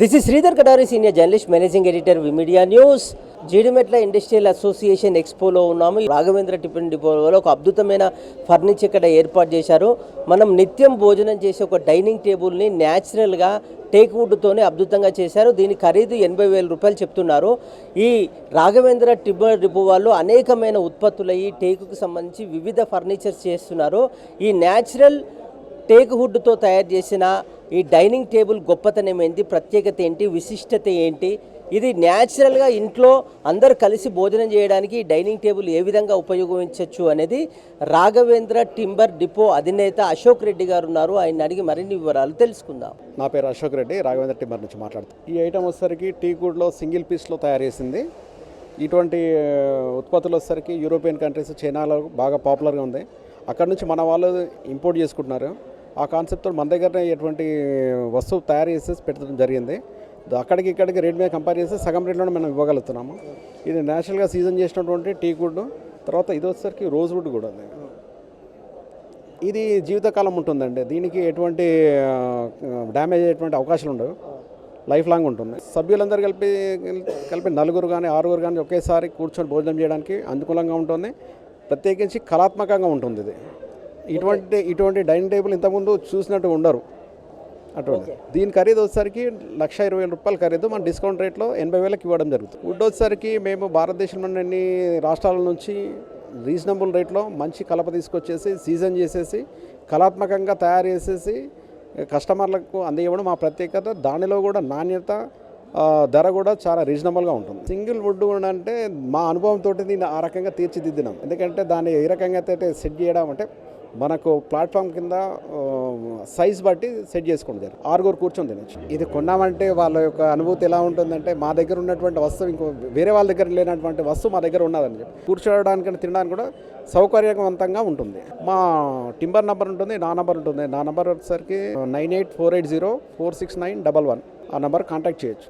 This is Sridhar Katari senior journalist managing editor media news Jeedimetla industrial association ఎక్స్పోలో ఉన్నాము. Raghavendra tiffin డిపోలో ఒక అద్భుతమైన furniture ఇక్కడ ఏర్పాటు చేశారు. మనం నిత్యం భోజనం చేసే ఒక డైనింగ్ టేబుల్ని న్యాచురల్గా టేక్ వుడ్తోనే అద్భుతంగా చేశారు. దీని ఖరీదు ఎనభై వేల రూపాయలు చెప్తున్నారు. ఈ రాఘవేంద్ర టిబ్బర్ డిపో వాళ్ళు అనేకమైన ఉత్పత్తులు ఈ టేకుకు సంబంధించి వివిధ ఫర్నిచర్స్ చేస్తున్నారు. ఈ న్యాచురల్ టేక్ వుడ్తో తయారు చేసిన ఈ డైనింగ్ టేబుల్ గొప్పతనం ఏంటి? ప్రత్యేకత ఏంటి? విశిష్టత ఏంటి? ఇది న్యాచురల్గా ఇంట్లో అందరు కలిసి భోజనం చేయడానికి ఈ డైనింగ్ టేబుల్ ఏ విధంగా ఉపయోగించవచ్చు అనేది రాఘవేంద్ర టింబర్ డిపో అధినేత అశోక్ రెడ్డి గారు ఉన్నారు. ఆయన అడిగి మరిన్ని వివరాలు తెలుసుకుందాం. నా పేరు అశోక్ రెడ్డి రాఘవేంద్ర టిమ్మర్ నుంచి మాట్లాడుతాను ఈ ఐటమ్ వచ్చేసరికి టీ గుడ్లో సింగిల్ పీస్లో తయారు చేసింది. ఇటువంటి ఉత్పత్తులు వచ్చేసరికి యూరోపియన్ కంట్రీస్ చైనాలో బాగా పాపులర్గా ఉంది. అక్కడ నుంచి మన వాళ్ళు ఇంపోర్ట్ చేసుకుంటున్నారు. ఆ కాన్సెప్ట్తో మన దగ్గరనే ఎటువంటి వస్తువు తయారు చేసేసి పెట్టడం జరిగింది. అక్కడికి ఇక్కడికి రేట్ మీద కంపేర్ చేస్తే సగం రేట్లోనే మనం ఇవ్వగలుగుతున్నాము. ఇది నేచురల్గా సీజన్ చేసినటువంటి టీ గుడ్ తర్వాత ఇది వచ్చేసరికి రోజ్ వుడ్ కూడా ఉంది ఇది జీవితకాలం ఉంటుందండి. దీనికి ఎటువంటి డ్యామేజ్ అయ్యేటువంటి అవకాశాలు ఉండవు. లైఫ్ లాంగ్ ఉంటుంది. సభ్యులందరూ కలిపి కలిపి నలుగురు కానీ ఆరుగురు కానీ ఒకేసారి కూర్చొని భోజనం చేయడానికి అనుకూలంగా ఉంటుంది. ప్రత్యేకించి కళాత్మకంగా ఉంటుంది ఇది ఇటువంటి ఇటువంటి డైనింగ్ టేబుల్ ఇంతకుముందు చూసినట్టు ఉండరు. అటువంటి. దీని ఖరీదు వచ్చేసరికి లక్ష ఇరవై వేల రూపాయల ఖరీదు మన డిస్కౌంట్ రేట్లో ఎనభై వేలకు ఇవ్వడం జరుగుతుంది. వుడ్ వచ్చేసరికి మేము భారతదేశంలోని అన్ని రాష్ట్రాల నుంచి రీజనబుల్ రేట్లో మంచి కలప తీసుకొచ్చేసి సీజన్ చేసేసి కళాత్మకంగా తయారు చేసేసి కస్టమర్లకు అందివ్వడం మా ప్రత్యేకత. దానిలో కూడా నాణ్యత ధర కూడా చాలా రీజనబుల్గా ఉంటుంది. సింగిల్ వుడ్ కూడా అంటే మా అనుభవంతో దీన్ని ఆ రకంగా తీర్చిదిద్దినాం. ఎందుకంటే దాన్ని ఏ రకంగా అయితే సెట్ చేయడం అంటే మనకు ప్లాట్ఫామ్ కింద సైజ్ బట్టి సెట్ చేసుకుంటారు జర ఆరుగురు కూర్చొని తినచ్చు. ఇది కొన్నామంటే వాళ్ళ యొక్క అనుభూతి ఎలా ఉంటుందంటే మా దగ్గర ఉన్నటువంటి వస్తువు ఇంకో వేరే వాళ్ళ దగ్గర లేనటువంటి వస్తువు మా దగ్గర ఉన్నదని చెప్పి. కూర్చోవడానికి తినడానికి కూడా సౌకర్యవంతంగా ఉంటుంది. మా టింబర్ నెంబర్ ఉంటుంది నా నెంబర్ ఉంటుంది. నా నెంబర్ వచ్చేసరికి nine eight four eight zero four six nine double one. ఆ నెంబర్ కాంటాక్ట్ చేయొచ్చు.